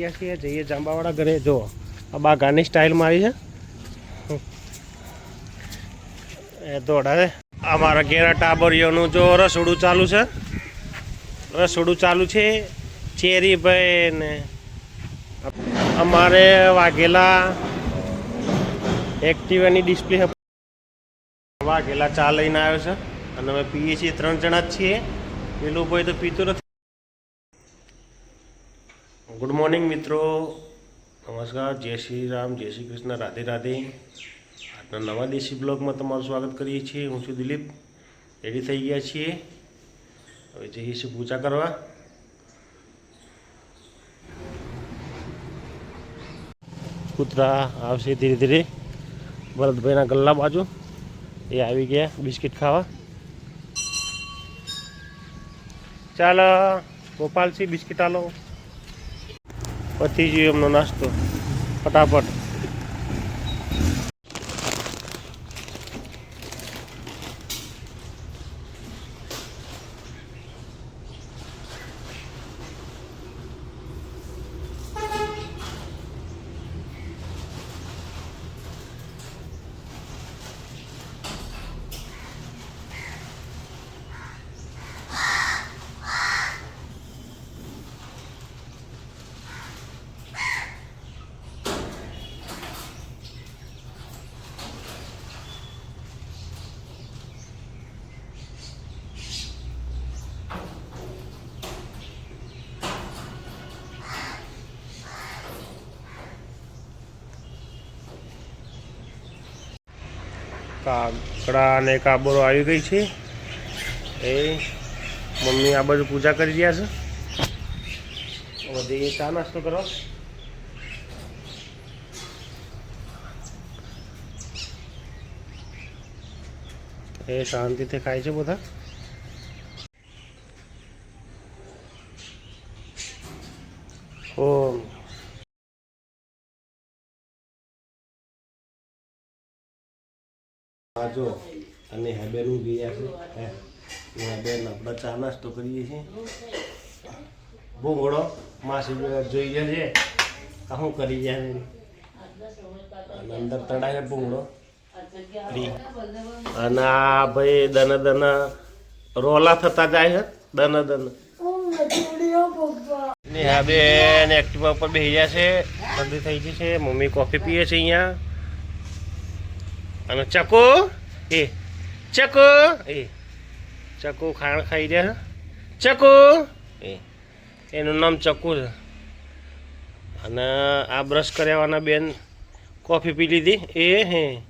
ગયા છીએ જઈએ જાંબાવાળા ઘરે, જો, આ બા ગાની સ્ટાઇલ આવી છે. એ દોડા અમારા ઘેરા ટાબરીઓનું જો રસોડું ચાલુ છે. રસોડું ચાલુ છે, ચેરીભાઈ ને અમારે વાઘેલા એક્ટિવાની ડિસ્પ્લે વાઘેલા ચા લઈને આવ્યો છે. અને અમે પીએ છીએ, ત્રણ જણા જ છીએ. પેલું ભાઈ તો પીતું નથી. ગુડ મોર્નિંગ મિત્રો. નમસ્કાર. જય શ્રી રામ, જય શ્રી કૃષ્ણ. રાધે રાધે. આજના નવા દેશી બ્લોગમાં તમારું સ્વાગત કરીએ છીએ. હું છું દિલીપ. રેડી થઈ ગયા છીએ. હવે જઈએ છીએ પૂજા કરવા. કૂતરા આવશે ધીરે ધીરે. ભરતભાઈના ગલ્લા બાજુ. એ આવી ગયા બિસ્કિટ ખાવા. ચાલો, ગોપાલસિંહ બિસ્કિટ આલો. પતી ગયો એમનો નાસ્તો. ફટાફટ. કાકડા અને કાબરો આવી ગઈ છે. એ મમ્મી આ બાજુ પૂજા કરી રહ્યા છે. બધી ચા નાસ્તો કરો એ શાંતિથી ખાય છે બધા. આ જો અને હેબેનું ગયા છે. હે. હેબેન આપણે ચા નાસ્તો કરીએ છીએ. ભૂંગળો માસી જોઈ ગયા છે. શું કરી ગયા અને અંદર તળાય ભૂંગળો અને આ ભાઈ દન દન રોલા થતા જાય છે. દન દન. ને હા બેન એક્ટિવા ઉપર બેસી ગયા છે. શરદી થઈ ગઈ છે. મમ્મી કોફી પીએ છે અહીંયા. અને ચકો. એ. ચકો. એ. ચકો ખાણ ખાઈ રહ્યા ચકો. એ. એનું નામ ચકુ છે. અને આ બ્રશ કર્યાવાના બેન કોફી પી લીધી. એ હે.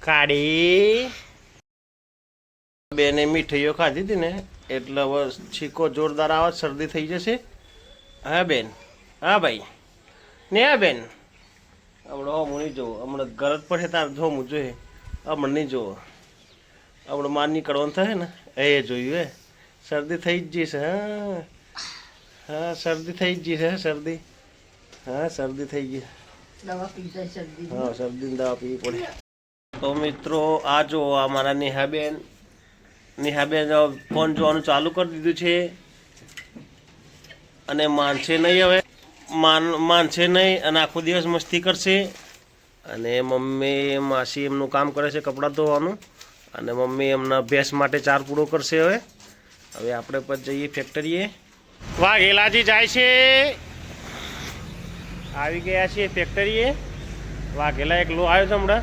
કાઢી બેને મીઠાઈઓ ખાધી હતી ને, એટલે હવે છીકો જોરદાર આવે, શરદી થઈ જશે. હા બેન. હા ભાઈ. ને હા બેન. હમણાં હું નહીં જોવો હમણાં ગરજ પડે તાર જો હું જોઈએ. હમણાં નહીં જોવો હમણાં માર નીકળવાનું થાય ને? એ જોયું હે શરદી થઈ જ જઈશ હા? હા શરદી થઈ જ જઈશ હે, શરદી? હા શરદી થઈ ગઈ. હા શરદી દવા પીવી પડે. તો મિત્રો આ જો આ મારા નેહાબેન. નેહાબેન ફોન જોવાનું ચાલુ કરી દીધું છે. અને માનશે નહીં હવે. માન, માનશે નહીં અને આખો દિવસ મસ્તી કરશે. અને મમ્મી, માસી એમનું કામ કરે છે કપડાં ધોવાનું. અને મમ્મી એમના અભ્યાસ માટે ચાર પૂરો કરશે હવે. હવે આપણે પણ જઈએ ફેક્ટરીએ. વાઘેલાજી જાય છે. આવી ગયા છીએ ફેક્ટરીએ. વાઘેલા એક લો આવ્યો છે હમણાં.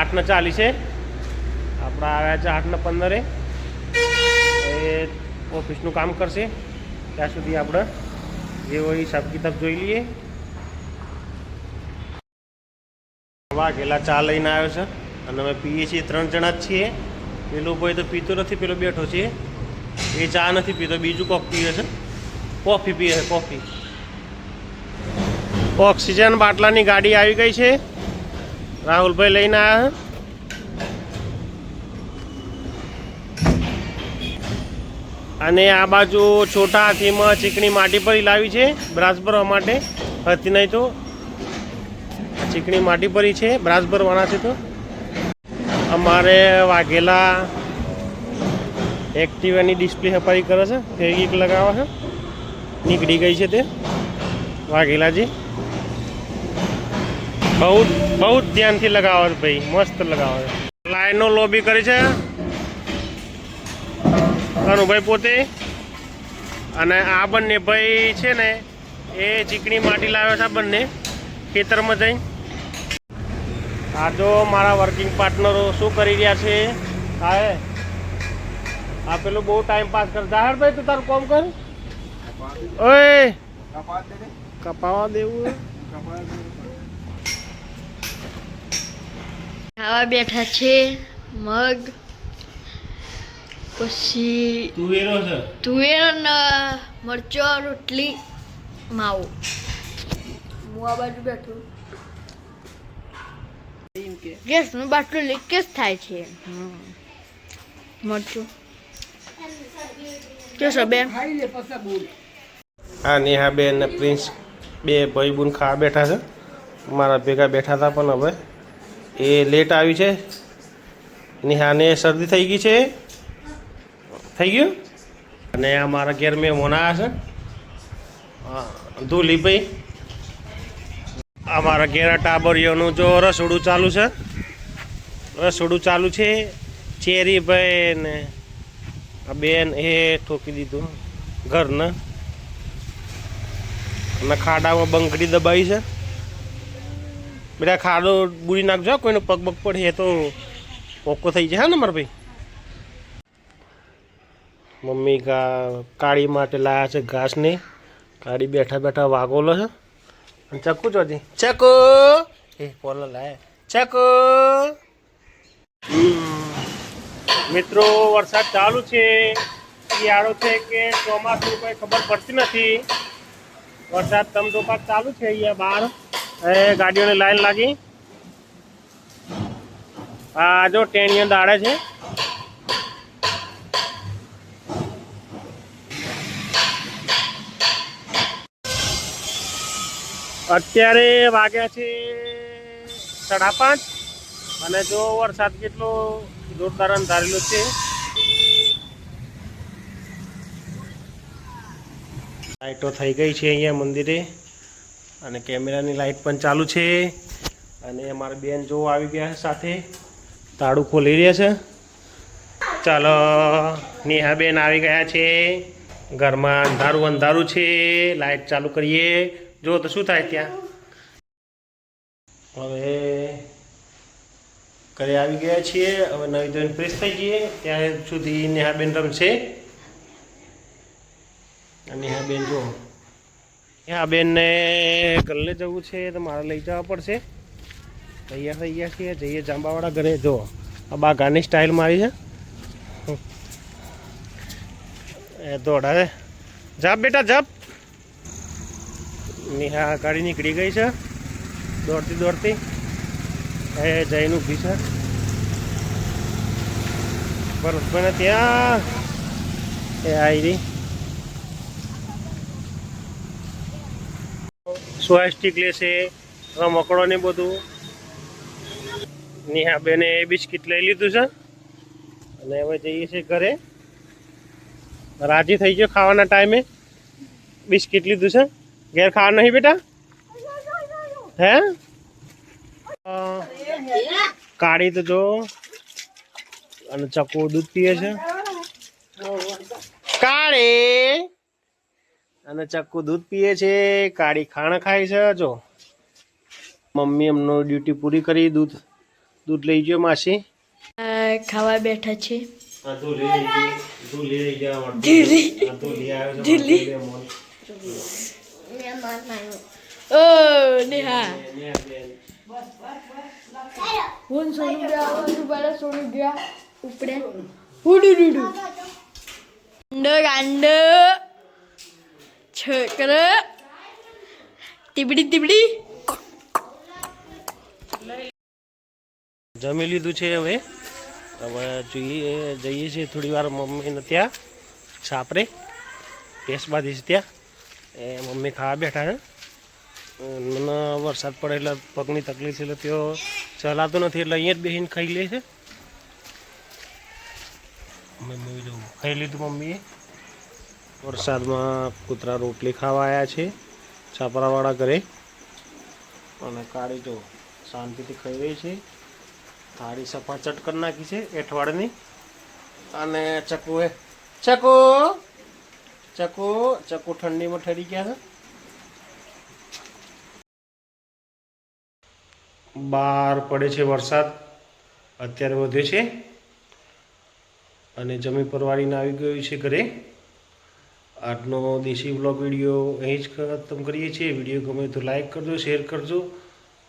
આઠને ચાલીસે આપણા આવ્યા છે આઠને પંદરે. એ ઓફિસનું કામ કરશે. ત્યાં સુધી આપણે જે હોય હિસાબ કિતાબ જોઈ લઈએ. વાઘેલા ચા લઈને આવ્યો છે. અને અમે પીએ છીએ, ત્રણ જણા જ છીએ. પેલો ભાઈ તો પીતો નથી, પેલો બેઠો છે. એ ચા નથી પીતો, બીજું કોક પીવે છે. કોફી પીએ છે, કોફી. ઓક્સિજન બાટલાની ગાડી આવી ગઈ છે. રાહુલભાઈ લઈને આવ્યા અને આ બાજુ છોટા હાથીમાં ચીકણી માટી પરી લાવી છે, બ્રાસ ભરવા માટે. હતી નહીં તો. ચીકણી માટી પરી છે, બ્રાસ ભરવાના છે તો. અમારે વાઘેલા એક્ટિવાની ડિસ્પ્લે હપારી કરે છે ફેવિક લગાવે છે. નીકળી ગઈ છે તે. વાઘેલાજી. બહુ બહુ ધ્યાનથી લગાવો છે ભાઈ, મસ્ત લગાવો છે. લાઈનનો લોબી કરી છે. કનુભાઈ પોતે. અને આ બંને ભાઈ છે ને, એ ચીકણી માટી લાવ્યા છે આ બંને, ખેતરમાં જઈ. આ જો મારા વર્કિંગ પાર્ટનરો શું કરી રહ્યા છે? હા. આ પેલું બહુ ટાઈમ પાસ કર. જાહેર ભાઈ, તું તારું કોમ કર. ઓય! કપાવા દેવું. આવા બેઠા છે, મગ પછી તુવેરો છે. તુવેર ને મરચો રોટલી માવો. હું આ બાજુ બેઠું. ગેસનું બાટલું લીકેજ થાય છે. મરચું. કેશો બેન? ખાઈ લે આ નેહાબેન ને પ્રિન્સ બે ભાઈ બુન ખાવા બેઠા છે. મારા ભેગા બેઠા હતા પણ હવે. એ લેટ આવી છે. નેહાને શરદી થઈ ગઈ છે. થઈ ગયું? અને આ મારા ઘેર મેં મોના છે. ધૂલીભાઈ આ મારા ઘેર ટાબરિયોનું જો રસોડું ચાલુ છે. રસોડું ચાલુ છે. ચેરીભાઈ ને આ બેન એ ઠોકી દીધું ઘરને. અને ખાડામાં બંગડી દબાવી છે. બેટા ખાડો બુરી નાખજો કોઈનો પગ પગ પડે એ તો ઓકો થઈ હા ને મારા ભાઈ? મમ્મી કાળી માટે લાયા છે ઘાસની. કાળી બેઠા બેઠા વાગોલો છે. અને ચક્કુ ચોથી ચકુ એ પોલો લાય. ચકુ મિત્રો, વરસાદ ચાલુ છે. શિયાળો છે કે ચોમાસું કોઈ ખબર પડતી નથી. વરસાદ તમતોપાત ચાલુ છે અહીંયા બહાર. એ ગાડીઓની લાઈન લાગી. આ જો ટેણીઓ દાડે છે. અત્યારે વાગ્યા છે સાડા પાંચ અને જો વરસાદ કેટલો જોરદાર ધારેલો છે. લાઈટો થઈ ગઈ છે અહીંયા મંદિરે અને કેમેરાની લાઇટ પણ ચાલુ છે અને અમારા બેન જો આવી ગયા છે સાથે તાળું ખોલી રહ્યા છે. ચાલો, નેહાબેન આવી ગયા છે. ઘરમાં અંધારું અંધારું છે. લાઇટ ચાલુ કરીએ. જો તો શું થાય ત્યાં? હવે ઘરે આવી ગયા છીએ, હવે નવી ધોઈને ફ્રેશ થઈ જઈએ. ત્યાં સુધી નેહાબેન રમશે. નેહાબેન જો નેહાબેનને બેનને ગલ્લે જવું છે તો મારે લઈ જવા પડશે. તૈયાર થઈ ગયા છીએ. જઈએ જાંબાવાળા ઘરે. જો આ બા ગાની સ્ટાઇલ મારી છે. એ દોડા જાપ બેટા, જાપ. નિહા ગાડી નીકળી ગઈ છે. દોડતી દોડતી. એ જઈને ઊભી છે. બરફભાઈને ત્યાં. એ આવી રહી. સ્વાસ્ટિક લેશે રમકડો ને બધું. નેહા બેને એ બિસ્કિટ લઈ લીધું છે. અને હવે જઈએ છીએ ઘરે. રાજી થઈ ગયો ખાવાના ટાઈમે. બિસ્કિટ લીધું છે. ઘેર ખાવા નહીં બેટા? હે? કાળી તો જો. અને ચકુ દૂધ પીએ છે. કાળી. અને ચક્કુ દૂધ પીએ છે. કાળી ખાણ ખાય છે. જો. મમ્મી એમનો ડ્યુટી પૂરી કરી. દૂધ દૂધ લઈ ગયો માસી. ખાવા બેઠા છે. ઓ નેહા હું સોનું ગયા હું બરા સોનું ગયા ઉપડે હુડુ ડુડુ અંડ ગાંડ છકર તીબડી તીબડી જમી લીધું છે હવે. હવે જોઈએ, જઈએ છીએ થોડી વાર મમ્મીને ત્યાં, છાપરે. ભેંસ છે ત્યાં. એ મમ્મી ખાવા બેઠા છે. મને વરસાદ પડે એટલે પગની તકલીફ છે એટલે તેઓ ચલાતો નથી એટલે અહીંયા જ બેસીને ખાઈ લે છે. મમ્મી જોવું ખાઈ લીધું મમ્મીએ. વરસાદમાં કૂતરા રોટલી ખાવા આવ્યા છે છાપરાવાળા ઘરે. અને કાળી જો શાંતિથી ખાઈ રહી છે. થાળી સફાચટ કરી નાખી છે એઠવાડની. અને ચકુ એ ચકુ! ચકુ, ચકો ઠંડીમાં ઠરી ગયા છે. બહાર પડે છે વરસાદ. અત્યારે વધે છે. અને જમી પરવાળીને આવી ગયું છે ઘરે. આજનો દેશી બ્લોગ વીડિયો અહીં જ ખતમ કરીએ છીએ. વીડિયો ગમે તો લાઈક કરજો, શેર કરજો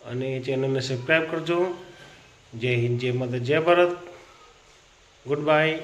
અને ચેનલને સબસ્ક્રાઈબ કરજો. જય હિન્દ, જય માતા, જય ભારત. Good bye.